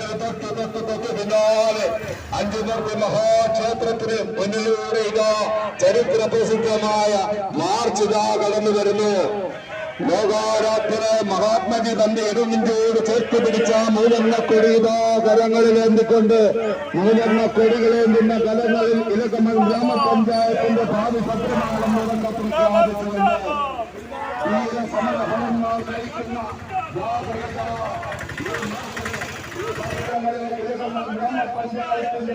തൊട്ട് തൊട്ട് തൊട്ട് പിന്നാലെ അഞ്ചുമർത്തി മഹാക്ഷേത്രത്തിന് മുന്നിലൂടെ ഇതാ ചരിത്ര പ്രസിദ്ധമായ മാർച്ച് ഇതാ കടന്നു വരുന്നു. ലോകാരാധന മഹാത്മജി തന്റെ ഇടനെഞ്ചോട് ചേർത്ത് പിടിച്ച മൂന്നെണ്ണ കൊടി ഇതാ കരങ്ങളിലേന്തിക്കൊണ്ട് മൂന്നെണ്ണ കൊടികളേന്തുന്ന കലങ്ങളിൽ ഇലക്കമൽ ഗ്രാമപഞ്ചായത്തിന്റെ ഭാവി പത്രമാണ് ഉറക്കെ പ്രഖ്യാപിച്ചുകൊണ്ട് വീര സമരഫലങ്ങൾ നയിക്കുന്ന ജാഗ്രത ഗ്രാമപഞ്ചായത്തിന്റെ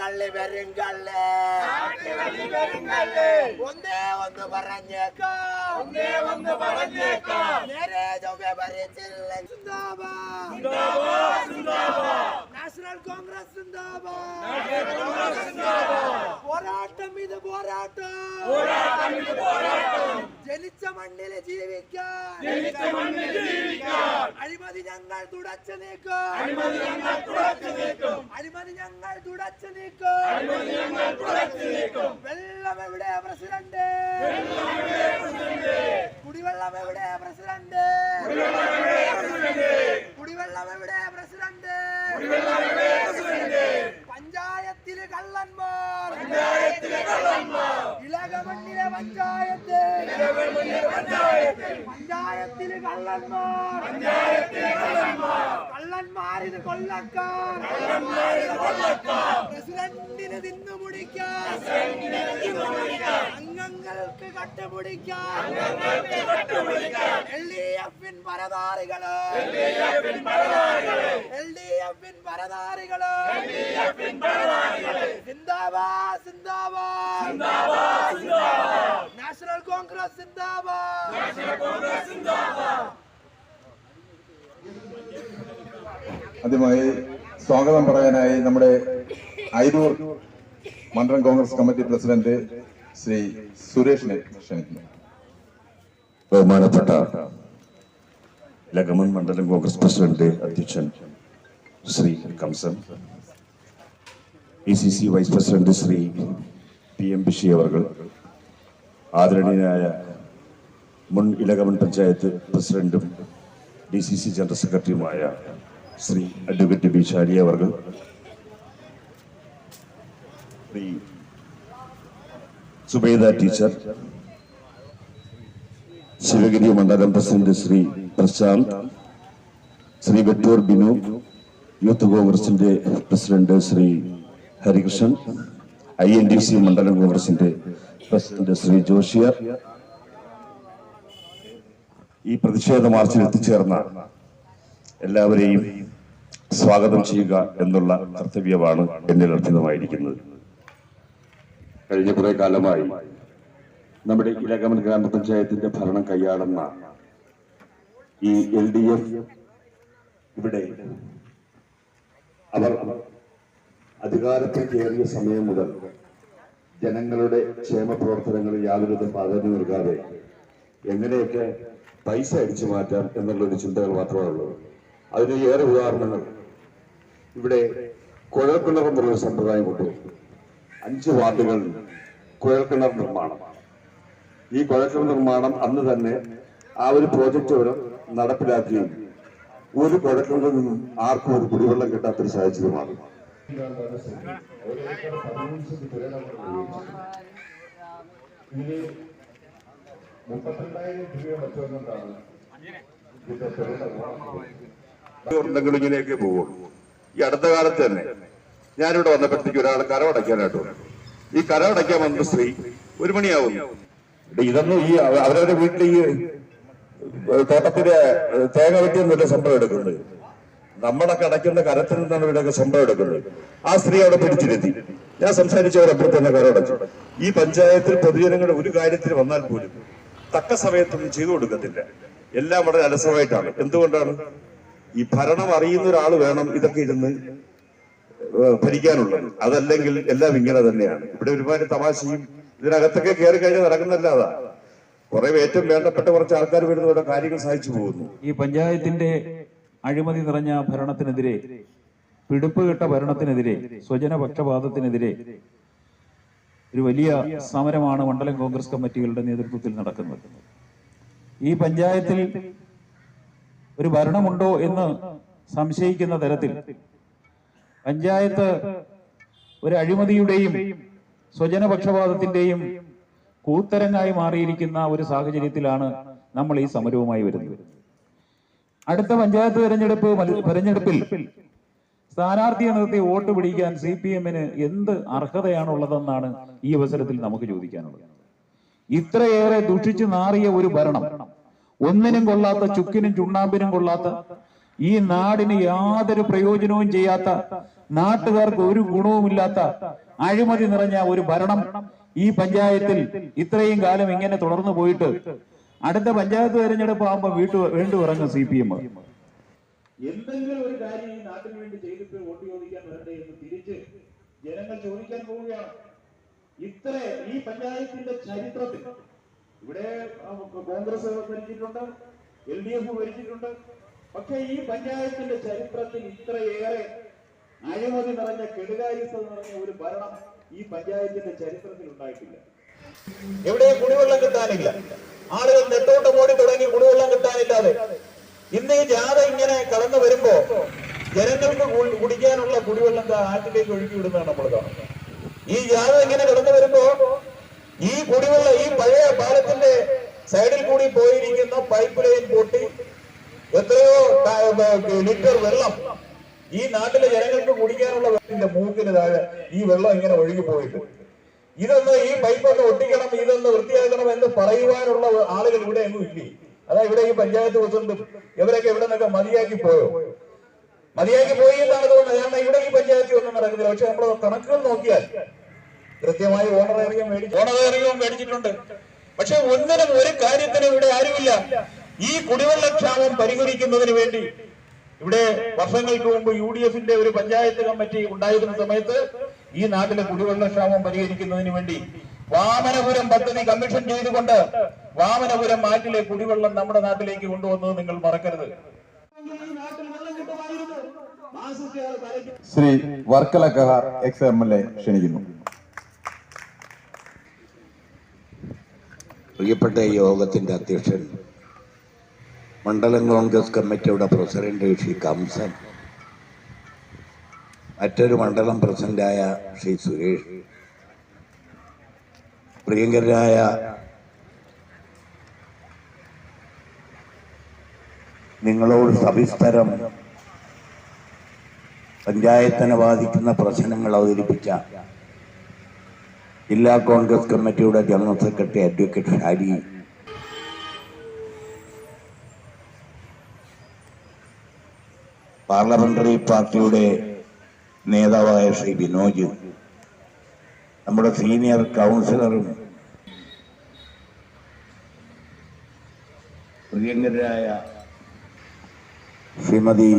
പ്രഖ്യാപിച്ചുകൊണ്ട് വമ്പിച്ച നൽകിയ പ്രത്യേക മാർക്ക് കാട്ടുകള്ളി പെരുങ്കള്ള് ഒന്നേ ഒന്ന് പറഞ്ഞേക്കാം ഒന്നേ ഒന്ന് പറഞ്ഞേക്കാം നേരെ ചൊവ്വെ ഭരിച്ചില്ല സിന്ദാബാദ് നാഷണൽ കോൺഗ്രസ് പോരാട്ടം ഇത് പോരാട്ടം. ജനിച്ച മണ്ണിൽ ജീവിക്കാൻ. അഴിമതി ഞങ്ങൾ തുടച്ചു നീക്കും. അഴിമതി ഞങ്ങൾ തുടച്ചു നീക്കും. വെള്ളം എവിടെ പ്രസിഡന്റ്? കുടിവെള്ളം എവിടെ പ്രസിഡന്റ്? കുടിവെള്ളം എവിടെ പ്രസിഡന്റ്? പഞ്ചായത്തിലെ കള്ളന്മാർ. ഇളകമണ്ണിലെ പഞ്ചായത്ത്. പഞ്ചായത്തിലെ കള്ളന്മാർ. കള്ളന്മാരിത് കൊള്ളക്കാർ പ്രസിഡന്റിന് തിന്നു മുടിക്കാൻ അംഗങ്ങൾക്ക് കട്ടുപിടിക്കാൻ എൽ ഡി എഫിൻ പരതാറികൾ എൽ ഡി എഫിൻ പരതാറികൾ സിന്ദാബാദ് സിന്ദാബാദ്. നാഷണൽ കോൺഗ്രസ് സിന്ദാബാദ്. ആദ്യമായി സ്വാഗതം പറയാനായി നമ്മുടെ ഐരൂർ മണ്ഡലം കോൺഗ്രസ് കമ്മിറ്റി പ്രസിഡന്റ് ശ്രീ സുരേഷിനെ ക്ഷണിക്കുന്നു. ബഹുമാനപ്പെട്ട ലഗമൻ മണ്ഡലം കോൺഗ്രസ് പ്രസിഡന്റ് അധ്യക്ഷൻ Shri Kamsan E C C vice president Shri P M Bishi അവർ ആദരണീയനായ മുൻ ഇലകമൺ പഞ്ചായത്ത് പ്രസിഡന്റും ഡി സി സി ജനറൽ സെക്രട്ടറിയുമായ ശ്രീ അഡ്വക്കേറ്റ് ബി അവർ ശ്രീ സുബൈദ ടീച്ചർ ശിവഗിരി മണ്ഡലം പ്രസിഡന്റ് ശ്രീ പ്രശാന്ത് ശ്രീ വെട്ടൂർ ബിനു യൂത്ത് കോൺഗ്രസിന്റെ president Shri Harikrishnan I N D C മണ്ഡലം കോൺഗ്രസിന്റെ പ്രസിഡന്റ് ശ്രീ ജോഷിയർ. ഈ പ്രതിഷേധ മാർച്ചിൽ എത്തിച്ചേർന്ന എല്ലാവരെയും സ്വാഗതം ചെയ്യുക എന്നുള്ള കർത്തവ്യമാണ് എന്നിൽ അർത്ഥിതമായിരിക്കുന്നത് കഴിഞ്ഞ കുറെ കാലമായി നമ്മുടെ ഇലകമൻ ഗ്രാമപഞ്ചായത്തിന്റെ ഭരണം കൈയാളുന്ന ഈ എൽ ഡി എഫ് ഇവിടെ അവർ അധികാരത്തിൽ കയറിയ സമയം മുതൽ ജനങ്ങളുടെ ക്ഷേമ പ്രവർത്തനങ്ങളിൽ യാതൊരുവിധ പ്രാധാന്യം നൽകാതെ എങ്ങനെയൊക്കെ പൈസ അടിച്ചു മാറ്റാം എന്നുള്ളൊരു ചിന്തകൾ മാത്രമേ ഉള്ളൂ. അതിന് ഏറെ ഉദാഹരണങ്ങൾ. ഇവിടെ കുഴൽക്കിണർ എന്നുള്ളൊരു സമ്പ്രദായം കൊണ്ട് അഞ്ച് വാർഡുകളിൽ കുഴൽക്കിണർ നിർമ്മാണം. ഈ കുഴൽക്കിണർ നിർമ്മാണം അന്ന് തന്നെ ആ ഒരു പ്രോജക്റ്റ് അവർ നടപ്പിലാക്കുകയും ഒരു കുഴൽക്കിണറിൽ നിന്നും ആർക്കും ഒരു കുടിവെള്ളം കിട്ടാത്തൊരു സാഹചര്യമാണ്. ഉണ്ടെങ്കിലും ഇങ്ങനെയൊക്കെ പോകുള്ളൂ ഈ അടുത്ത കാലത്ത് തന്നെ ഞാനിവിടെ വന്നപ്പോഴത്തേക്ക് ഒരാൾ കരമടയ്ക്കാനായിട്ട് വന്നു. ഈ കരമടയ്ക്കാൻ വന്ന സ്ത്രീ ഒരു മണിയാവുന്നു. ഇതൊന്നും ഈ അവ- അവരവരുടെ വീട്ടിൽ ഈ തോട്ടത്തിലെ ഏഹ്, തേങ്ങ വെട്ടി നല്ല ശമ്പളം എടുക്കുന്നത് നമ്മുടെ കടയ്ക്കുന്ന കരത്തിൽ നിന്നാണ് ഇവിടെയൊക്കെ ശമ്പളം എടുക്കുന്നത്. ആ സ്ത്രീ അവിടെ പിടിച്ചിരുത്തി. ഞാൻ സംസാരിച്ചവരപ്പുറത്ത് തന്നെ കരടച്ചു ഈ പഞ്ചായത്തിൽ പൊതുജനങ്ങളുടെ ഒരു കാര്യത്തിൽ വന്നാൽ പോലും തക്ക സമയത്തൊന്നും ചെയ്തു കൊടുക്കത്തില്ല. എല്ലാം വളരെ അലസമായിട്ടാണ്. എന്തുകൊണ്ടാണ്? ഈ ഭരണം അറിയുന്ന ഒരാൾ വേണം ഇതൊക്കെ ഇരുന്ന് ഭരിക്കാനുള്ളത്. അതല്ലെങ്കിൽ എല്ലാം ഇങ്ങനെ തന്നെയാണ്. ഇവിടെ ഒരുപാട് തമാശയും ഇതിനകത്തൊക്കെ കയറി കഴിഞ്ഞാൽ നടക്കുന്നല്ലാതാ കുറെ ഏറ്റവും വേണ്ടപ്പെട്ട കുറച്ച് ആൾക്കാർ വരുന്നവരുടെ കാര്യങ്ങൾ സഹായിച്ചു പോകുന്നു. ഈ പഞ്ചായത്തിന്റെ അഴിമതി നിറഞ്ഞ ഭരണത്തിനെതിരെ പിടിപ്പുകെട്ട ഭരണത്തിനെതിരെ സ്വജനപക്ഷപാതത്തിനെതിരെ ഒരു വലിയ സമരമാണ് മണ്ഡലം കോൺഗ്രസ് കമ്മിറ്റികളുടെ നേതൃത്വത്തിൽ നടക്കുന്നത്. ഈ പഞ്ചായത്തിൽ ഒരു ഭരണമുണ്ടോ എന്ന് സംശയിക്കുന്ന തരത്തിൽ പഞ്ചായത്ത് ഒരു അഴിമതിയുടെയും സ്വജനപക്ഷപാതത്തിന്റെയും കൂത്തരങ്ങായി മാറിയിരിക്കുന്ന ഒരു സാഹചര്യത്തിലാണ് നമ്മൾ ഈ സമരവുമായി വരുന്നത്. അടുത്ത പഞ്ചായത്ത് തെരഞ്ഞെടുപ്പ് തെരഞ്ഞെടുപ്പിൽ സ്ഥാനാർത്ഥിയെ നിർത്തി വോട്ട് പിടിക്കാൻ സി പി എമ്മിന് എന്ത് അർഹതയാണുള്ളതെന്നാണ് ഈ അവസരത്തിൽ നമുക്ക് ചോദിക്കാനുള്ളത്. ഇത്രയേറെ ദുഷിച്ചു നാറിയ ഒരു ഭരണം ഒന്നിനും കൊള്ളാത്ത ചുക്കിനും ചുണ്ണാമ്പിനും കൊള്ളാത്ത ഈ നാടിന് യാതൊരു പ്രയോജനവും ചെയ്യാത്ത നാട്ടുകാർക്ക് ഒരു ഗുണവുമില്ലാത്ത അഴിമതി നിറഞ്ഞ ഒരു ഭരണം ഈ പഞ്ചായത്തിൽ ഇത്രയും കാലം ഇങ്ങനെ തുടർന്നു പോയിട്ട് അടുത്ത പഞ്ചായത്ത് തെരഞ്ഞെടുപ്പ് ആകുമ്പോൾ വീട്ടു വീണ്ടും ഇറങ്ങും സി പി എം എന്തെങ്കിലും ഒരു കാര്യം ഈ നാട്ടിന് വേണ്ടി ചെയ്തിട്ട് വോട്ട് ചോദിക്കാൻ വരട്ടെ എന്ന് തിരിച്ച് ജനങ്ങൾ ചോദിക്കാൻ പോവുകയാണ്. ഇത്ര ഈ പഞ്ചായത്തിന്റെ ചരിത്രത്തിൽ ഇവിടെ കോൺഗ്രസ് ഭരിച്ചിട്ടുണ്ട് എൽ ഡി എഫ് ഭരിച്ചിട്ടുണ്ട്. പക്ഷെ ഈ പഞ്ചായത്തിന്റെ ചരിത്രത്തിൽ ഇത്രയേറെ അഴിമതി നിറഞ്ഞ കെടുകാര്യസ്ഥത നിറഞ്ഞ ഒരു ഭരണം ഈ പഞ്ചായത്തിന്റെ ചരിത്രത്തിൽ ഉണ്ടായിട്ടില്ല. എവിടെയും കുടിവെള്ളം കിട്ടാനില്ല. ആളുകൾ നെട്ടോട്ടം ഓടി തുടങ്ങി കുടിവെള്ളം കിട്ടാനില്ലാതെ. ഇന്ന് ഈ ജാഥ ഇങ്ങനെ കടന്നു വരുമ്പോ ജനങ്ങൾക്ക് കുടിക്കാനുള്ള കുടിവെള്ളം ആറ്റിലേക്ക് ഒഴുക്കി വിടുന്നതാണ് നമ്മൾ കാണുന്നത്. ഈ ജാഥ ഇങ്ങനെ കടന്നു വരുമ്പോ ഈ കുടിവെള്ളം ഈ പഴയ പാലത്തിന്റെ സൈഡിൽ കൂടി പോയിരിക്കുന്ന പൈപ്പ് ലൈൻ പൊട്ടി എത്രയോ ലിറ്റർ വെള്ളം ഈ നാട്ടിലെ ജനങ്ങൾക്ക് കുടിക്കാനുള്ള വെള്ളത്തിന്റെ മൂക്കിന് താഴെ ഈ വെള്ളം ഇങ്ങനെ ഒഴുകി പോയിട്ട്. ഇതൊന്ന് ഈ പൈപ്പൊന്ന് ഒട്ടിക്കണം ഇതൊന്ന് വൃത്തിയാക്കണം എന്ന് പറയുവാനുള്ള ആളുകൾ ഇവിടെ എങ്ങും ഇല്ലേ? അതാ ഇവിടെ ഈ പഞ്ചായത്ത് പ്രസിഡന്റും ഇവരൊക്കെ ഇവിടെ നിന്നൊക്കെ മതിയാക്കി പോയോ? മതിയാക്കി പോയി എന്നാണ് തോന്നുന്നത്. കാരണം ഇവിടെ ഈ പഞ്ചായത്തിൽ ഒന്നും നടക്കുന്നില്ല. പക്ഷെ നമ്മൾ കണക്കുകൾ നോക്കിയാൽ കൃത്യമായി ഓണറേറിയം മേടിച്ചു ഓണറേറിയവും മേടിച്ചിട്ടുണ്ട്. പക്ഷെ ഒന്നിനും ഒരു കാര്യത്തിനും ഇവിടെ ആരുമില്ല. ഈ കുടിവെള്ളക്ഷാമം പരിഹരിക്കുന്നതിന് വേണ്ടി ഇവിടെ വർഷങ്ങൾക്ക് മുമ്പ് യു ഡി എഫിന്റെ ഒരു പഞ്ചായത്ത് കമ്മിറ്റി ഉണ്ടായിരുന്ന സമയത്ത് ഈ നാട്ടിലെ കുടിവെള്ളക്ഷാമം പരിഹരിക്കുന്നതിന് വേണ്ടി വാമനപുരം പദ്ധതി കമ്മീഷൻ ചെയ്തുകൊണ്ട് വാമനപുരം ആറ്റിലെ കുടിവെള്ളം നമ്മുടെ നാട്ടിലേക്ക് കൊണ്ടുവന്നത് നിങ്ങൾ മറക്കരുത്. Shri Varkala Kahar ex M L A ക്ഷണിക്കുന്നു. പ്രിയപ്പെട്ട യോഗത്തിന്റെ അധ്യക്ഷൻ മണ്ഡലം കോൺഗ്രസ് കമ്മിറ്റിയുടെ പ്രസിഡന്റ് ശ്രീ കംസൻ. മറ്റൊരു മണ്ഡലം പ്രസിഡന്റായ ശ്രീ സുരേഷ്. പ്രിയങ്കരനായ നിങ്ങളോട് സവിസ്തരം പഞ്ചായത്തിനെ ബാധിക്കുന്ന പ്രശ്നങ്ങൾ അവതരിപ്പിച്ച ജില്ലാ കോൺഗ്രസ് കമ്മിറ്റിയുടെ general secretary advocate Shari parliamentary പാർട്ടിയുടെ നേതാവായ ശ്രീ വിനോജ് നമ്മുടെ സീനിയർ കൗൺസിലറും പ്രിയങ്കരായ ശ്രീമതി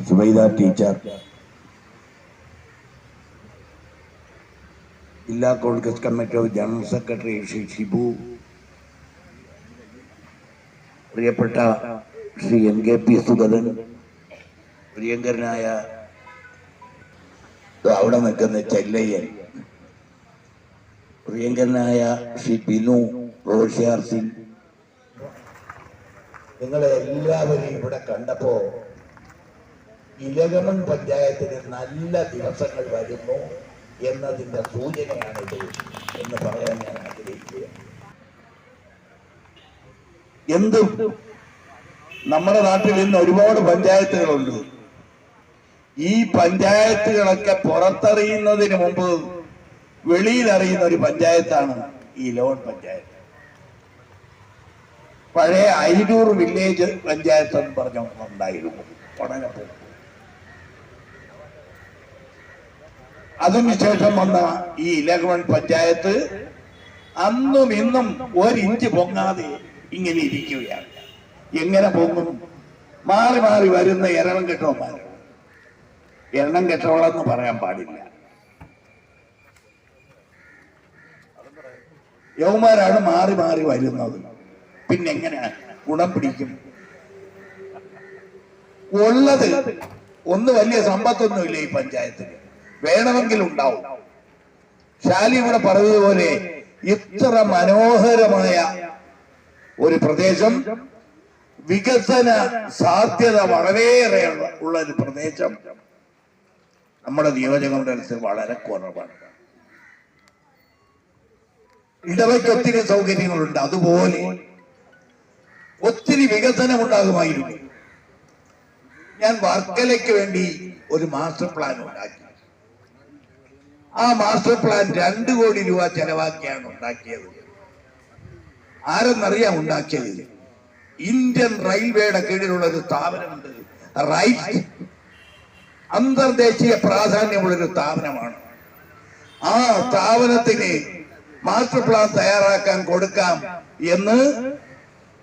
സുബൈദ ടീച്ചർ ജില്ലാ Congress committee of general secretary Shri Shibu പ്രിയപ്പെട്ട Shri N K P Sugathan പ്രിയങ്കരനായ അവിടെ നിൽക്കുന്ന ചെല്ലയ്യൻ. പ്രിയങ്കരനായ ശ്രീ ബിനു റോഷിയാർ സിംഗ്. നിങ്ങളെ എല്ലാവരെയും ഇവിടെ കണ്ടപ്പോ ഇലകമൺ പഞ്ചായത്തിന് നല്ല ദിവസങ്ങൾ വരുന്നു എന്നതിന്റെ സൂചനയാണിത് എന്ന് പറയാൻ ഞാൻ ആഗ്രഹിക്കുക എന്തും നമ്മുടെ നാട്ടിൽ ഇന്ന് ഒരുപാട് പഞ്ചായത്തുകളുണ്ട്. ഈ പഞ്ചായത്തുകളൊക്കെ പുറത്തറിയുന്നതിന് മുമ്പ് വെളിയിൽ അറിയുന്ന ഒരു പഞ്ചായത്താണ് ഈ ലോൺ പഞ്ചായത്ത്. പഴയ അയിരൂർ വില്ലേജ് പഞ്ചായത്ത് എന്ന് പറഞ്ഞ ഉണ്ടായിരുന്നു. പഠനത്തിൽ അതിനുശേഷം വന്ന ഈ ഇലവൺ പഞ്ചായത്ത് അന്നും ഇന്നും ഒരിഞ്ച് പൊങ്ങാതെ ഇങ്ങനെ ഇരിക്കുകയാണ്. എങ്ങനെ പൊങ്ങും? മാറി മാറി വരുന്ന എരണം കെട്ടവന്മാർ എണ്ണം കെട്ടവളെന്ന് പറയാൻ പാടില്ല. യൗമാരാണ് മാറി മാറി വരുന്നത്. പിന്നെ എങ്ങനെ ഗുണം പിടിക്കും. ഉള്ളത് ഒന്ന് വലിയ സമ്പത്തൊന്നുമില്ല ഈ പഞ്ചായത്തിന് വേണമെങ്കിൽ ഉണ്ടാവും. ശാലി ഇവിടെ പറഞ്ഞതുപോലെ ഇത്ര മനോഹരമായ ഒരു പ്രദേശം വികസന സാധ്യത വളരെയേറെ ഉള്ള- ഒരു പ്രദേശം. നമ്മുടെ അടുത്ത് വളരെ കുറവാണ്. ഇടവയ്ക്ക് ഒത്തിരി സൗകര്യങ്ങളുണ്ട് അതുപോലെ ഒത്തിരി വികസനം ഉണ്ടാകുമായിരുന്നു ഞാൻ വർക്കലയ്ക്ക് വേണ്ടി ഒരു മാസ്റ്റർ പ്ലാൻ ഉണ്ടാക്കി. ആ മാസ്റ്റർ പ്ലാൻ രണ്ടു കോടി രൂപ ചെലവാക്കിയാണ് ഉണ്ടാക്കിയത്. ആരെന്നറിയാം ഉണ്ടാക്കിയത്? ഇന്ത്യൻ റെയിൽവേയുടെ കീഴിലുള്ള ഒരു സ്ഥാപനമുണ്ട് റൈറ്റ് അന്തർദേശീയ പ്രാധാന്യമുള്ള ഒരു സ്ഥാപനമാണ്. ആ സ്ഥാപനത്തിന് മാസ്റ്റർ പ്ലാൻ തയ്യാറാക്കാൻ കൊടുക്കാം എന്ന്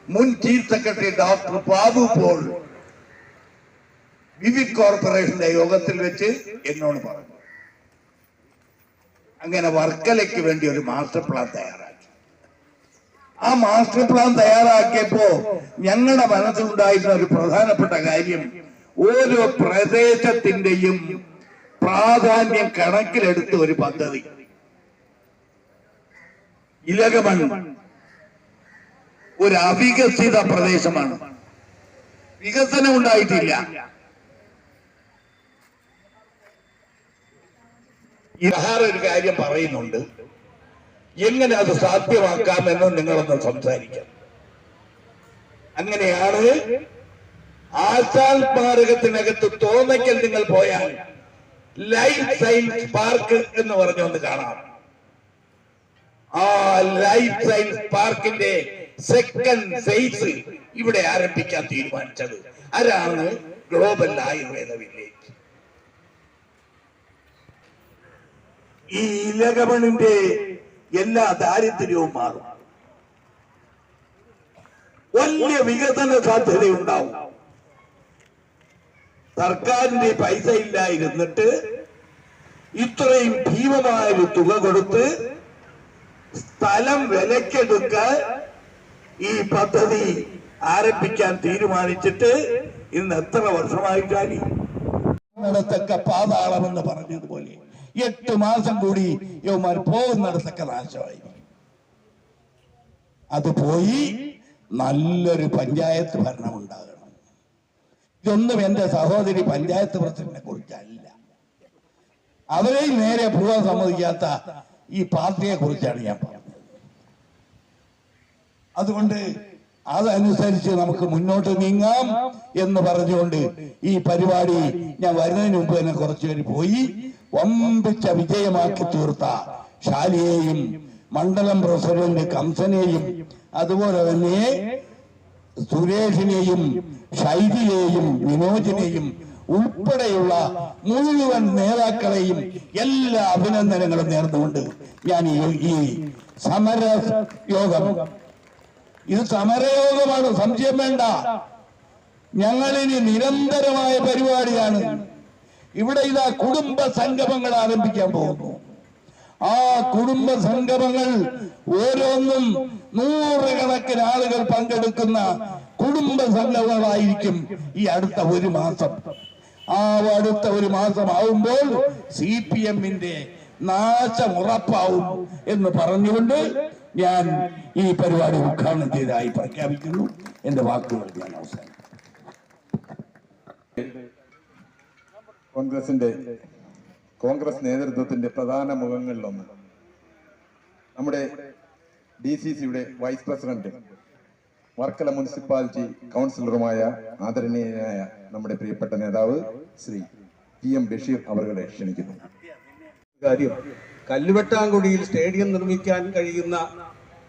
മുൻ chief secretary doctor Babu Paul വിവിക് കോർപ്പറേഷന്റെ യോഗത്തിൽ വെച്ച് എന്നോട് പറഞ്ഞു. അങ്ങനെ വർക്കലയ്ക്ക് വേണ്ടി ഒരു മാസ്റ്റർ പ്ലാൻ തയ്യാറാക്കി. ആ മാസ്റ്റർ പ്ലാൻ തയ്യാറാക്കിയപ്പോ ഞങ്ങളുടെ മനസ്സിലുണ്ടായിരുന്ന ഒരു പ്രധാനപ്പെട്ട കാര്യം ഓരോ പ്രദേശത്തിന്റെയും പ്രാധാന്യം കണക്കിലെടുത്ത ഒരു പദ്ധതി. ഇലകമൺ ഒരു അവികസിത പ്രദേശമാണ്. വികസനം ഉണ്ടായിട്ടില്ല. ഇഹാർ ഒരു കാര്യം പറയുന്നുണ്ട്. എങ്ങനെ അത് സാധ്യമാക്കാമെന്ന് നിങ്ങളൊന്ന് സംസാരിക്കാം. അങ്ങനെയാണ് ആശാൻ സ്മാരകത്തിനകത്ത് തോന്നയ്ക്കൽ നിങ്ങൾ പോയാൽ ലൈഫ് സയൻസ് പാർക്ക് എന്ന് പറഞ്ഞു ഒന്ന് കാണാം. ആ ലൈഫ് സയൻസ് പാർക്കിന്റെ സെക്കൻഡ് ഫേസ് ഇവിടെ ആരംഭിക്കാൻ തീരുമാനിച്ചത്. ആരാണ്? Global Ayurveda village. ഈ ഇലകമണിന്റെ എല്ലാ ദാരിദ്ര്യവും മാറും. വലിയ വികസന സാധ്യതയുണ്ടാവും. സർക്കാരിന്റെ പൈസ ഇല്ലായിരുന്നിട്ട് ഇത്രയും ഭീമമായ ഒരു തുക കൊടുത്ത് സ്ഥലം വിലക്കെടുക്ക ഈ പദ്ധതി ആരംഭിക്കാൻ തീരുമാനിച്ചിട്ട് ഇന്ന് എത്ര വർഷമായിട്ടാണ് പാതാളം പാതാളമെന്ന് പറഞ്ഞതുപോലെ എട്ട് മാസം കൂടി യവന്മാർ പോകുന്നിടത്തൊക്കെ നാശമായി അത് പോയി നല്ലൊരു പഞ്ചായത്ത് ഭരണം ഇതൊന്നും എന്റെ സഹോദരി പഞ്ചായത്ത് പ്രസിഡന്റിനെ കുറിച്ചല്ല. അവരെയും നേരെ പോകാൻ സമ്മതിക്കാത്ത ഈ പാർട്ടിയെ കുറിച്ചാണ് ഞാൻ പറഞ്ഞത്. അതുകൊണ്ട് അതനുസരിച്ച് നമുക്ക് മുന്നോട്ട് നീങ്ങാം എന്ന് പറഞ്ഞുകൊണ്ട് ഈ പരിപാടി ഞാൻ വരുന്നതിന് മുമ്പ് തന്നെ കുറച്ചുപേര് പോയി. വമ്പിച്ച വിജയമാക്കി തീർത്ത ശാലിയെയും മണ്ഡലം പ്രസിഡന്റ് കംസനെയും അതുപോലെ തന്നെ സുരേഷിനെയും ഷൈജിയെയും വിനോജിനെയും ഉൾപ്പെടെയുള്ള മുഴുവൻ നേതാക്കളെയും എല്ലാ അഭിനന്ദനങ്ങളും നേർന്നുകൊണ്ട് ഞാൻ ഈ സമര യോഗം. ഇത് സമരയോഗമാണ് സംശയം വേണ്ട. ഞങ്ങളിനി നിരന്തരമായ പരിപാടിയാണ്. ഇവിടെ ഇതാ കുടുംബ സംഗമങ്ങൾ ആരംഭിക്കാൻ പോകുന്നു. ആ കുടുംബ സംഗമങ്ങൾ ഓരോന്നും നൂറുകണക്കിന് ആളുകൾ പങ്കെടുക്കുന്ന കുടുംബ സംഗമമായിരിക്കും ഈ അടുത്ത ഒരു മാസം. ആ അടുത്ത ഒരു മാസം ആവുമ്പോൾ സി പി എമ്മിന്റെ നാശം ഉറപ്പാവും എന്ന് പറഞ്ഞുകൊണ്ട് ഞാൻ ഈ പരിപാടി ഉദ്ഘാടനം ചെയ്തതായി പ്രഖ്യാപിക്കുന്നു. എന്റെ വാക്കുകൾ ഞാൻ അവസാനം കോൺഗ്രസിന്റെ കോൺഗ്രസ് നേതൃത്വത്തിന്റെ പ്രധാന മുഖങ്ങളിലൊന്ന് നമ്മുടെ ഡി സി സിയുടെ വൈസ് പ്രസിഡന്റ് വർക്കല മുനിസിപ്പാലിറ്റി കൗൺസിലറുമായ ആദരണീയനായ നമ്മുടെ പ്രിയപ്പെട്ട നേതാവ് ശ്രീ ടി എം ബഷീർ അവരുടെ ക്ഷണിക്കുന്നു. കാര്യം കല്ലുവെട്ടാങ്കുടിയിൽ സ്റ്റേഡിയം നിർമ്മിക്കാൻ കഴിയുന്ന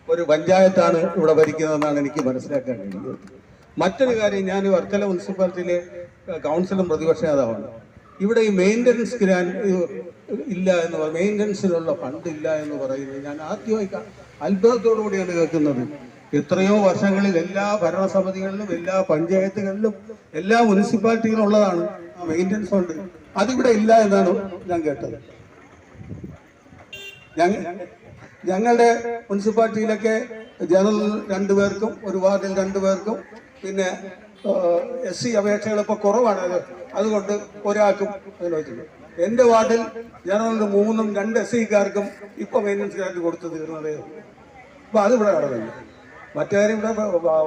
ഒരു പഞ്ചായത്താണ് ഇവിടെ ഭരിക്കുന്നതെന്നാണ് എനിക്ക് മനസ്സിലാക്കാൻ കഴിയുന്നത്. മറ്റൊരു കാര്യം ഞാൻ വർക്കല മുനിസിപ്പാലിറ്റിയിലെ കൗൺസിലും പ്രതിപക്ഷ നേതാവാണ്. ഇവിടെ ഈ മെയിന്റനൻസ് ഗ്രാൻ ഇല്ല എന്ന് മെയിന്റനൻസിനുള്ള ഫണ്ട് ഇല്ല എന്ന് പറയുന്നത് ഞാൻ ആദ്യമായി ക- അത്ഭുതത്തോടു കൂടിയാണ് കേൾക്കുന്നത്. എത്രയോ വർഷങ്ങളിൽ എല്ലാ ഭരണസമിതികളിലും എല്ലാ പഞ്ചായത്തുകളിലും എല്ലാ മുനിസിപ്പാലിറ്റികളും ഉള്ളതാണ് ആ മെയിന്റനൻസ് ഫണ്ട് അതിവിടെ ഇല്ല എന്നാണ് ഞാൻ കേട്ടത്. ഞങ്ങ ഞങ്ങളുടെ മുനിസിപ്പാലിറ്റിയിലൊക്കെ ജനറൽ രണ്ടു പേർക്കും ഒരു വാർഡിൽ രണ്ടു പേർക്കും പിന്നെ എസ് സി അപേക്ഷകൾ ഇപ്പോൾ കുറവാണ് അതുകൊണ്ട് ഒരാൾക്കും അതിലോചിക്കുന്നു എന്റെ വാർഡിൽ ജനറലിന് മൂന്നും രണ്ട് എസ് സിക്കാർക്കും ഇപ്പോൾ മെയിന്റനൻസുകാർക്ക് കൊടുത്തു തീർന്നതേ അപ്പോൾ അതിവിടെ കടന്നില്ല മറ്റേ ഇവിടെ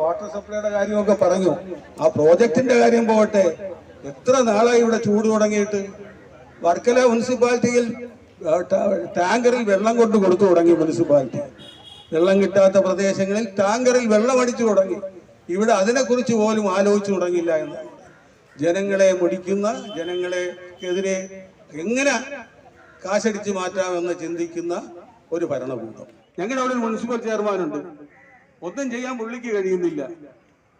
വാട്ടർ സപ്ലൈയുടെ കാര്യമൊക്കെ പറഞ്ഞു. ആ പ്രോജക്റ്റിന്റെ കാര്യം പോകട്ടെ. എത്ര നാളായി ഇവിടെ ചൂട് തുടങ്ങിയിട്ട്? വർക്കല മുനിസിപ്പാലിറ്റിയിൽ ടാങ്കറിൽ വെള്ളം കൊണ്ട് കൊടുത്തു തുടങ്ങി മുനിസിപ്പാലിറ്റി. വെള്ളം കിട്ടാത്ത പ്രദേശങ്ങളിൽ ടാങ്കറിൽ വെള്ളം അടിച്ചു തുടങ്ങി. ഇവിടെ അതിനെക്കുറിച്ച് പോലും ആലോചിച്ചു തുടങ്ങിയില്ല എന്ന്. ജനങ്ങളെ മുടിക്കുന്ന ജനങ്ങളെ എതിരെ എങ്ങനെ കാശടിച്ചു മാറ്റാമെന്ന് ചിന്തിക്കുന്ന ഒരു ഭരണകൂടം. ഞങ്ങളുടെ അവിടെ മുനിസിപ്പൽ ചെയർമാനുണ്ട്. ഒന്നും ചെയ്യാൻ പുള്ളിക്ക് കഴിയുന്നില്ല.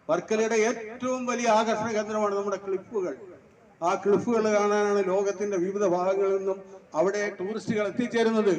വർക്കലയുടെ ഏറ്റവും വലിയ ആകർഷണ കേന്ദ്രമാണ് നമ്മുടെ ക്ലിഫുകൾ. ആ ക്ലിഫുകൾ കാണാനാണ് ലോകത്തിന്റെ വിവിധ ഭാഗങ്ങളിൽ നിന്നും അവിടെ ടൂറിസ്റ്റുകൾ എത്തിച്ചേരുന്നത്.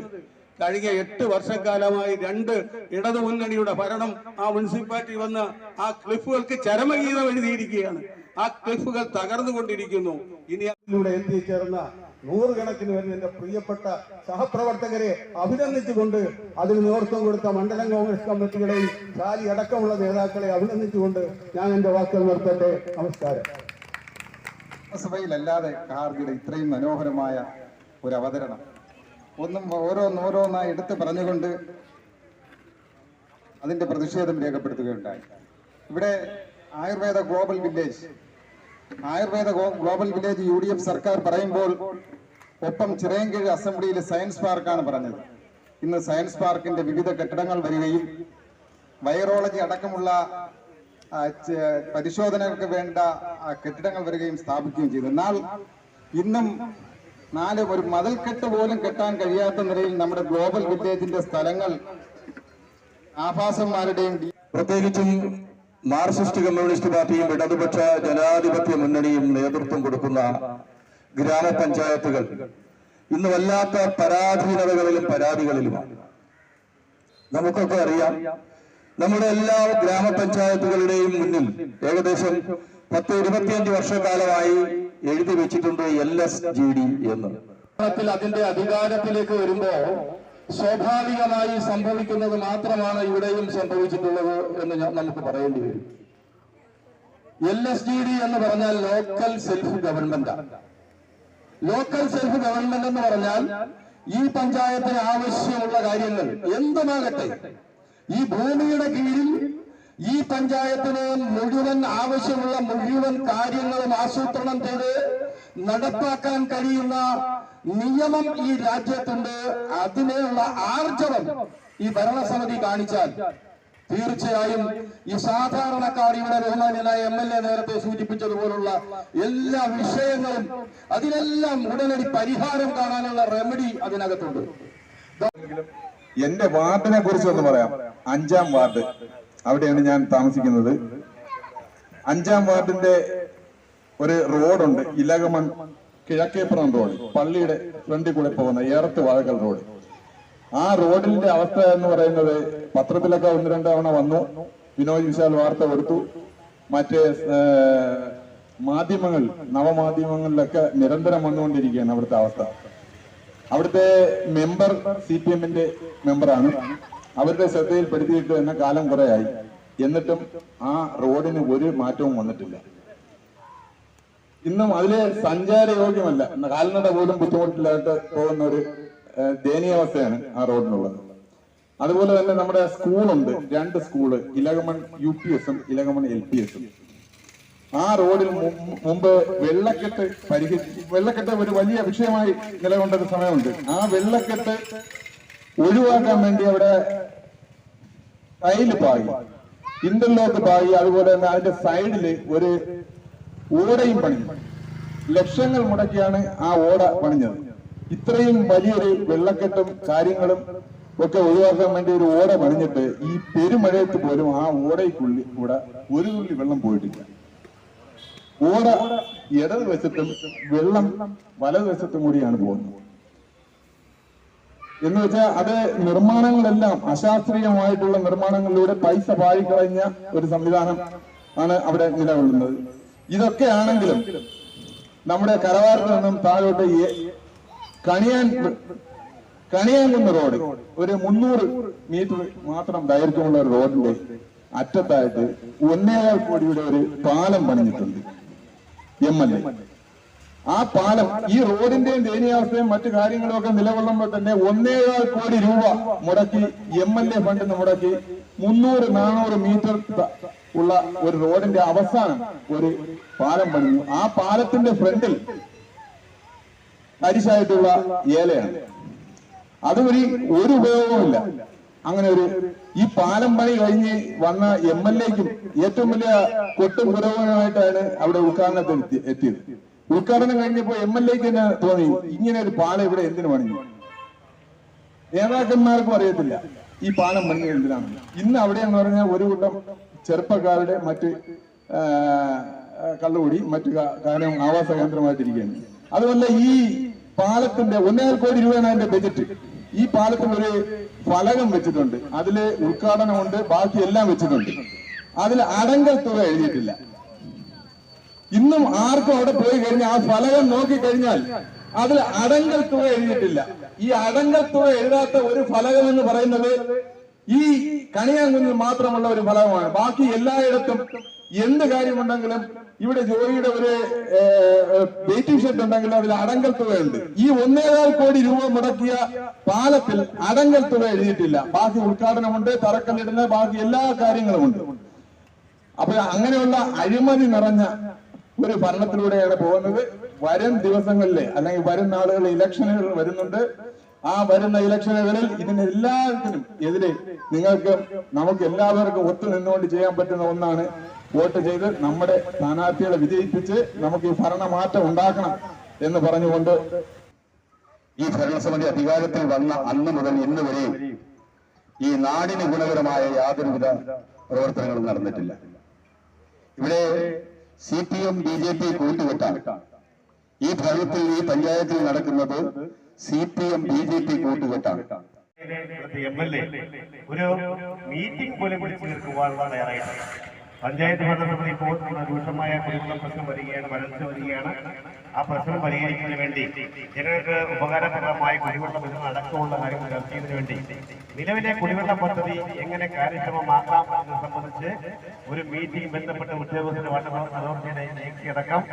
കഴിഞ്ഞ എട്ട് വർഷക്കാലമായി രണ്ട് ഇടതു മുന്നണിയുടെ ഭരണം ആ മുനിസിപ്പാലിറ്റി വന്ന് ആ ക്ലിഫുകൾക്ക് ചരമഗീതം എഴുതിയിരിക്കുകയാണ്. ആ ക്ലിഫുകൾ തകർന്നുകൊണ്ടിരിക്കുന്നു. ഇനി അതിലൂടെ എത്തിച്ചേർന്ന നൂറുകണക്കിന് വരുന്ന എന്റെ പ്രിയപ്പെട്ട സഹപ്രവർത്തകരെ അഭിനന്ദിച്ചുകൊണ്ട് അതിന് നേതൃത്വം കൊടുത്ത മണ്ഡലം കോൺഗ്രസ് കമ്മിറ്റികളെയും ചാലി അടക്കമുള്ള നേതാക്കളെ അഭിനന്ദിച്ചുകൊണ്ട് ഞാൻ എന്റെ വാക്കുകൾ നിർത്തട്ടെ. നമസ്കാരം. സഭയിലല്ലാതെ കാർഗിയുടെ ഇത്രയും മനോഹരമായ ഒരു അവതരണം. ഒന്നും ഓരോന്നോരോന്നായി എടുത്ത് പറഞ്ഞുകൊണ്ട് അതിന്റെ പ്രതിഷേധം രേഖപ്പെടുത്തുകയുണ്ടായി. ഇവിടെ Ayurveda global village Ayurveda global village U D F സർക്കാർ പറയുമ്പോൾ ഒപ്പം ചിറയൻകീഴ് അസംബ്ലിയിലെ സയൻസ് പാർക്കാണ് പറഞ്ഞത്. ഇന്ന് സയൻസ് പാർക്കിന്റെ വിവിധ കെട്ടിടങ്ങൾ വരികയും വൈറോളജി അടക്കമുള്ള പരിശോധനകൾക്ക് വേണ്ട കെട്ടിടങ്ങൾ വരികയും സ്ഥാപിക്കുകയും ചെയ്തു. എന്നാൽ ഇന്നും നാല് ഒരു മതിൽക്കെട്ട് പോലും കെട്ടാൻ കഴിയാത്ത നിലയിൽ നമ്മുടെ ഗ്ലോബൽ വില്ലേജിന്റെ സ്ഥലങ്ങൾ ആഭാസന്മാരുടെയും പ്രത്യേകിച്ചും മാർക്സിസ്റ്റ് കമ്മ്യൂണിസ്റ്റ് പാർട്ടിയും ഇടതുപക്ഷ ജനാധിപത്യ മുന്നണിയും നേതൃത്വം കൊടുക്കുന്ന ഗ്രാമപഞ്ചായത്തുകൾ ഇന്ന് വല്ലാത്ത പരാധീനതകളിലും പരാതികളിലുമാണ്. നമുക്കൊക്കെ അറിയാം നമ്മുടെ എല്ലാ ഗ്രാമപഞ്ചായത്തുകളുടെയും മുന്നിൽ ഏകദേശം പത്ത് ഇരുപത്തിയഞ്ച് വർഷക്കാലമായി എഴുതി വെച്ചിട്ടുണ്ട് എൽ എസ് ജി ഡി എന്ന്. അതിന്റെ അധികാരത്തിലേക്ക് വരുമ്പോ സ്വാഭാവികമായി സംഭവിക്കുന്നത് മാത്രമാണ് ഇവിടെയും സംഭവിച്ചിട്ടുള്ളത് എന്ന് നമുക്ക് പറയേണ്ടി വരും. എൽ എസ് ഡി ഡി എന്ന് പറഞ്ഞാൽ local self government. Local self government എന്ന് പറഞ്ഞാൽ ഈ പഞ്ചായത്തിന് ആവശ്യമുള്ള കാര്യങ്ങൾ എന്തുമാകട്ടെ. ഈ ഭൂമിയുടെ കീഴിൽ ഈ പഞ്ചായത്തിന് മുഴുവൻ ആവശ്യമുള്ള മുഴുവൻ കാര്യങ്ങളും ആസൂത്രണം ചെയ്ത് നടപ്പാക്കാൻ കഴിയുന്ന നിയമം ഈ രാജ്യത്തുണ്ട്. അതിനെയുള്ള ആർജവം ഈ ഭരണസമിതി കാണിച്ചാൽ. തീർച്ചയായും ഈ സാധാരണക്കാർ ഇവിടെ ബഹുമാന്യനായ എം എൽ എ നേരത്തെ സൂചിപ്പിച്ചതുപോലുള്ള എല്ലാ വിഷയങ്ങളും അതിനെല്ലാം ഉടനടി പരിഹാരം കാണാനുള്ള റെമഡി അതിനകത്തുണ്ട്. എന്റെ വാർഡിനെ കുറിച്ച് ഒന്ന് പറയാം. അഞ്ചാം വാർഡ്. അവിടെയാണ് ഞാൻ താമസിക്കുന്നത്. അഞ്ചാം വാർഡിന്റെ ഒരു റോഡുണ്ട് ഇലകമൺ കിഴക്കേപ്പുറം റോഡ് പള്ളിയുടെ ഫ്രണ്ടിൽ കൂടെ പോകുന്ന ഏറത്ത് വാഴക്കൽ റോഡ്. ആ റോഡിന്റെ അവസ്ഥ എന്ന് പറയുന്നത് പത്രത്തിലൊക്കെ ഒന്ന് രണ്ട് വന്നു. വിനോദ് വിശാൽ വാർത്ത കൊടുത്തു. മറ്റേ മാധ്യമങ്ങൾ നവമാധ്യമങ്ങളിലൊക്കെ നിരന്തരം വന്നുകൊണ്ടിരിക്കുകയാണ് അവിടുത്തെ അവസ്ഥ. അവിടുത്തെ മെമ്പർ സി പി എമ്മിന്റെ മെമ്പറാണ്. അവരുടെ ശ്രദ്ധയിൽപ്പെടുത്തിയിട്ട് തന്നെ കാലം കുറയായി. എന്നിട്ടും ആ റോഡിന് ഒരു മാറ്റവും വന്നിട്ടില്ല. ഇന്നും അതിലെ സഞ്ചാരയോഗ്യമല്ല. കാൽനട പോലും ബുദ്ധിമുട്ടില്ലാതെ പോകുന്ന ഒരു ദയനീയാവസ്ഥയാണ് ആ റോഡിനുള്ളത്. അതുപോലെ തന്നെ നമ്മുടെ സ്കൂളുണ്ട്. രണ്ട് സ്കൂൾ ഇലകമൺ യു പി എസും ഇലകമൺ എൽ പി എസും. ആ റോഡിൽ മുമ്പ് വെള്ളക്കെട്ട് പരിഹരിച്ച് വെള്ളക്കെട്ട് ഒരു വലിയ വിഷയമായി നിലകൊണ്ട ഒരു സമയമുണ്ട്. ആ വെള്ളക്കെട്ട് ഒഴിവാക്കാൻ വേണ്ടി അവിടെ ടൈൽ പാകി ഇന്റർലോക്ക് പാകി അതുപോലെ തന്നെ അതിന്റെ സൈഡിൽ ഒരു ഓടയും പണി ലക്ഷങ്ങൾ മുടക്കിയാണ് ആ ഓട പണിഞ്ഞത്. ഇത്രയും വലിയൊരു വെള്ളക്കെട്ടും കാര്യങ്ങളും ഒക്കെ ഒഴിവാക്കാൻ വേണ്ടി ഒരു ഓട പണിഞ്ഞിട്ട് ഈ പെരുമഴയത്ത് പോലും ആ ഓടയ്ക്കുള്ളിൽ കൂടെ ഒരു തുള്ളി വെള്ളം പോയിട്ടില്ല. ഓട ഇടത് വശത്തും വെള്ളം വലത് വശത്തും കൂടിയാണ് പോകുന്നത്. എന്ന് വെച്ചാൽ അത് നിർമ്മാണങ്ങളെല്ലാം അശാസ്ത്രീയമായിട്ടുള്ള നിർമ്മാണങ്ങളിലൂടെ പൈസ പാഴിക്കളഞ്ഞ ഒരു സംവിധാനം ആണ് അവിടെ നിലകൊള്ളുന്നത്. ഇതൊക്കെ ആണെങ്കിലും നമ്മുടെ കരവാരത്ത് നിന്നും താഴോട്ട് കണിയാൻ കണിയാൻകുന്ന് റോഡ് ഒരു മുന്നൂറ് മീറ്റർ മാത്രം ദൈർഘ്യമുള്ള ഒരു റോഡിന്റെ അറ്റത്തായിട്ട് ഒന്നേകാൽ കോടിയുടെ ഒരു പാലം പണിഞ്ഞിട്ടുണ്ട് എം എൽ എ. ആ പാലം ഈ റോഡിന്റെയും ദയനീയാവസ്ഥയും മറ്റു കാര്യങ്ങളും ഒക്കെ നിലകൊള്ളുമ്പോൾ തന്നെ ഒന്നേകാൽ കോടി രൂപ മുടക്കി എം എൽ എ ഫണ്ടിന് മുടക്കി മുന്നൂറ് നാനൂറ് മീറ്റർ ഉള്ള ഒരു റോഡിന്റെ അവസാനം ഒരു പാലം പണിഞ്ഞു. ആ പാലത്തിന്റെ ഫ്രണ്ടിൽ അരിശായിട്ടുള്ള ഏലയാണ്. അത് ഒരു ഉപയോഗവുമില്ല. അങ്ങനെ ഒരു ഈ പാലം പണി കഴിഞ്ഞ് വന്ന എം എൽ എക്കും ഏറ്റവും വലിയ കൊട്ടും പുരോഗമനമായിട്ടാണ് അവിടെ ഉദ്ഘാടനത്തിൽ എത്തി- എത്തിയത്. ഉദ്ഘാടനം കഴിഞ്ഞപ്പോ എം എൽ എക്ക് തന്നെ തോന്നി ഇങ്ങനെ ഒരു പാലം ഇവിടെ എന്തിനു പണിഞ്ഞു? നേതാക്കന്മാർക്കും അറിയത്തില്ല ഈ പാലം പണിഞ്ഞ എന്തിനാണ് ഇന്ന് അവിടെ എന്ന് പറഞ്ഞാൽ ഒരു കൂട്ടം ചെറുപ്പക്കാരുടെ മറ്റ് കള്ളുകൂടി മറ്റു കാര്യം ആവാസ കേന്ദ്രമായിട്ടിരിക്കുകയാണ്. അതുമല്ല ഈ പാലത്തിന്റെ ഒന്നേകാൽ കോടി രൂപയാണ് അതിന്റെ ബജറ്റ്. ഈ പാലത്തിന് ഒരു ഫലകം വെച്ചിട്ടുണ്ട്. അതിൽ ഉദ്ഘാടനമുണ്ട് ബാക്കി എല്ലാം വെച്ചിട്ടുണ്ട്. അതിൽ അടങ്കൽ തുക എഴുതിയിട്ടില്ല. ഇന്നും ആർക്കും അവിടെ പോയി കഴിഞ്ഞാൽ ആ ഫലകം നോക്കിക്കഴിഞ്ഞാൽ അതിൽ അടങ്കൽ തുക എഴുതിയിട്ടില്ല. ഈ അടങ്കൽ തുക എഴുതാത്ത ഒരു ഫലകം എന്ന് പറയുന്നത് ഈ കണിയാങ്കുന്നിൽ മാത്രമുള്ള ഒരു ഫലമാണ്. ബാക്കി എല്ലായിടത്തും എന്ത് കാര്യമുണ്ടെങ്കിലും ഇവിടെ ജോലിയുടെ ഒരു വെയിറ്റിംഗ് ഷെഡ് ഉണ്ടെങ്കിലും അതിൽ അടങ്കൽ തുകയുണ്ട്. ഈ ഒന്നേകാൽ കോടി രൂപ മുടക്കിയ പാലത്തിൽ അടങ്കൽ തുക എഴുതിയിട്ടില്ല. ബാക്കി ഉദ്ഘാടനമുണ്ട് തറക്കല്ലിടുന്ന ബാക്കി എല്ലാ കാര്യങ്ങളും ഉണ്ട് അപ്പൊ അങ്ങനെയുള്ള അഴിമതി നിറഞ്ഞ ഒരു ഭരണത്തിലൂടെയാണ് പോകുന്നത്. വരും ദിവസങ്ങളിലെ അല്ലെങ്കിൽ വരും നാളുകളിൽ ഇലക്ഷനുകൾ വരുന്നുണ്ട്. ആ വരുന്ന ഇലക്ഷനുകളിൽ ഇതിന് എല്ലാത്തിനും എതിരെ നിങ്ങൾക്ക് നമുക്ക് എല്ലാവർക്കും ഒത്തു നിന്നുകൊണ്ട് ചെയ്യാൻ പറ്റുന്ന ഒന്നാണ് വോട്ട് ചെയ്ത് നമ്മുടെ സ്ഥാനാർത്ഥികളെ വിജയിപ്പിച്ച് നമുക്ക് ഈ ഭരണമാറ്റം ഉണ്ടാക്കണം എന്ന് പറഞ്ഞുകൊണ്ട് ഈ ഭരണസമിതി അധികാരത്തിൽ വന്ന അന്ന് മുതൽ ഇന്ന് വരെയും ഈ നാടിന് ഗുണകരമായ യാതൊരുവിധ പ്രവർത്തനങ്ങളും നടന്നിട്ടില്ല. ഇവിടെ C P M B J P കൂട്ടുകെട്ടാണ്. ഈ ഭരണത്തിൽ ഈ പഞ്ചായത്തിൽ നടക്കുന്നത് C P M B J P കൂട്ടുകെട്ടാണ് M L A ഒരു മീറ്റിംഗ് പോലെ വിളിച്ചു തീർക്കുവാനുള്ള പഞ്ചായത്ത് ഭരണസമിതി ഇപ്പോൾ രൂക്ഷമായ കുടിവെള്ള പ്രശ്നം വരികയാണ് വരൾച്ച വരികയാണ്. ആ പ്രശ്നം പരിഹരിക്കുന്നതിന് വേണ്ടി ജനങ്ങൾക്ക് ഉപകാരപ്രദമായ കുടിവെള്ള വിതരണം അടക്കമുള്ള കാര്യങ്ങൾ ചർച്ച ചെയ്യുന്നതിന് വേണ്ടി നിലവിലെ കുടിവെള്ള പദ്ധതി എങ്ങനെ കാര്യക്ഷമമാക്കാം എന്നത് സംബന്ധിച്ച് ഒരു മീറ്റിംഗ് ബന്ധപ്പെട്ട ഉദ്യോഗസ്ഥരെ വാട്ടർ അതോറിറ്റിയുടെ എ അടക്കം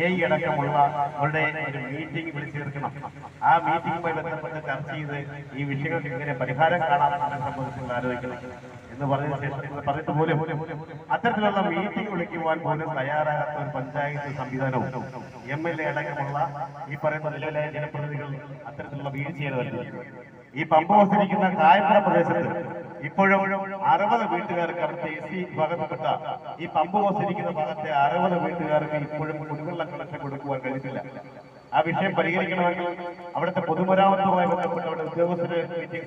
എ അടക്കമുള്ള അവരുടെ ഒരു മീറ്റിംഗ് വിളിച്ചു ചേർക്കണം ആ മീറ്റിംഗുമായി ബന്ധപ്പെട്ട് ചർച്ച ചെയ്ത് ഈ വിഷയങ്ങൾക്ക് എങ്ങനെ പരിഹാരം കാണാം എന്നതിനെ സംബന്ധിച്ചുള്ള ആലോചിക്കണം എന്ന് പറഞ്ഞ പറഞ്ഞിട്ട് പോലും അത്തരത്തിലുള്ള മീറ്റിംഗ് വിളിക്കുവാൻ പോലും തയ്യാറാകാത്ത ഒരു പഞ്ചായത്ത് സംവിധാനവും എം എൽ എ അടക്കമുള്ള ഈ പറയുന്ന നിലവിലെ ജനപ്രതിനിധികൾ അത്തരത്തിലുള്ള വരുന്നത് ഈ പമ്പ വസിക്കുന്ന കായപ്പുറ പ്രദേശത്ത് ഇപ്പോഴും അറുപത് വീട്ടുകാർക്ക് അവിടുത്തെ എ സി ഈ പമ്പ് വസിക്കുന്ന ഭാഗത്തെ അറുപത് വീട്ടുകാർക്ക് ഇപ്പോഴും കുടിവെള്ള കണക്ഷൻ കൊടുക്കുവാൻ കഴിഞ്ഞിട്ടില്ല. ആ വിഷയം പരിഹരിക്കണമെങ്കിൽ അവിടുത്തെ പൊതുമരാമത്തുമായി ബന്ധപ്പെട്ട് അവിടെ ഉദ്യോഗസ്ഥര്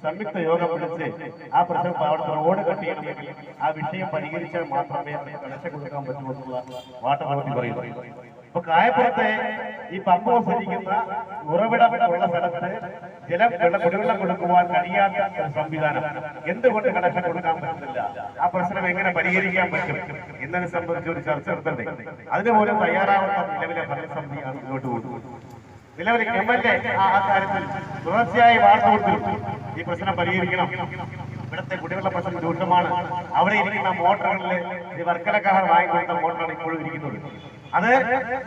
സംയുക്ത യോഗം വിളിച്ച് ആ പ്രശ്നം അവിടുത്തെ റോഡ് കട്ട് ചെയ്യണമെങ്കിൽ ആ വിഷയം പരിഹരിച്ചാൽ മാത്രമേ കണക്ഷൻ കൊടുക്കാൻ പറ്റൂ എന്നുള്ള വാട്ടർ അതോറിറ്റി പറയുന്നു. ഇപ്പൊ കായപ്പുറത്തെ ഈ പമ്പ് ഹൗസ് ഉറവിടമുള്ള സ്ഥലത്ത് ജലം വെള്ളം കുടിവെള്ളം കൊടുക്കുവാൻ കഴിയാത്ത ഒരു സംവിധാനം. എന്തുകൊണ്ട് കണക്ഷൻ കൊടുക്കാൻ പറ്റുന്നില്ല? ആ പ്രശ്നം എങ്ങനെ പരിഹരിക്കാൻ പറ്റും? എന്നതിനെ സംബന്ധിച്ച് ഒരു ചർച്ച നടത്തണ്ടേ അതിനുപോലും തയ്യാറാവുന്ന നിലവിലെ ഭരണസമിതിയാണ് മുന്നോട്ട് പോകുന്നത്. നിലവിലെ എം എൽ എ കാര്യത്തിൽ തുടർച്ചയായി വാർത്ത കൊടുത്തിരുന്നു ഈ പ്രശ്നം പരിഹരിക്കണം. ഇവിടുത്തെ കുടിവെള്ള പ്രശ്നം രൂക്ഷമാണ്. അവിടെ ഇരിക്കുന്ന മോട്ടറുകളിൽ ഈ വാങ്ങിക്കൊടുത്ത മോട്ടറാണ് ഇപ്പോഴും ഇരിക്കുന്നത്. അത്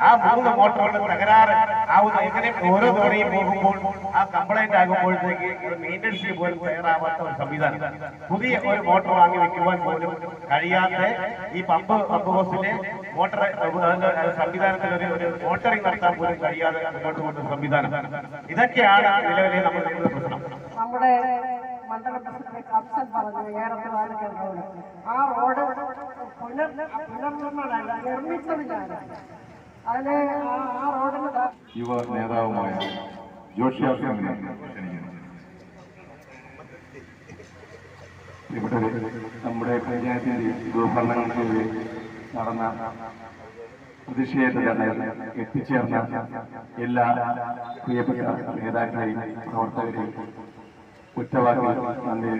ആ മൂന്ന് മോട്ടറുകളുടെ തകരാറ് ആവുന്ന എങ്ങനെ ഓരോ തവണയും പോകുമ്പോൾ ആ കംപ്ലൈന്റ് ആകുമ്പോഴത്തേക്ക് മെയിന്റനൻസിന് പോലും തയ്യാറാവാത്ത ഒരു സംവിധാനം. പുതിയ ഒരു മോട്ടോർ വാങ്ങി വെക്കുവാൻ പോലും കഴിയാത്ത ഈ പമ്പ് പമ്പ് മോട്ടോർ മോട്ടർ സംവിധാനത്തിൽ ഒരു ഒരു മോട്ടറിംഗ് നടത്താൻ പോലും കഴിയാതെ മുന്നോട്ട് കൊണ്ടുവന്ന സംവിധാനം. ഇതൊക്കെയാണ് നിലവിലെ നമ്മൾ പ്രശ്നം. നമ്മുടെ മണ്ഡല കപ്സൻ പറഞ്ഞു ഏറെക്കുറെ റോഡ് ആ റോഡ് പുനർ പുനർനിർമ്മാണമല്ല നിർമ്മിച്ചതിലാണ് അതിന് ആ റോഡിന് യുവ നേതാവുമായ ക്ഷണിക്കുന്നു ഇവിടെ നമ്മുടെ പഞ്ചായത്തിന്റെ ഭൂഭരണങ്ങൾക്കെതിരെ നടന്ന പ്രതിഷേധ ധർണയിൽ എത്തിച്ചേർന്ന എല്ലാ പ്രിയപ്പെട്ട നേതാക്കളെയും പ്രവർത്തകരെയും കുറ്റവാളികൾ നന്ദി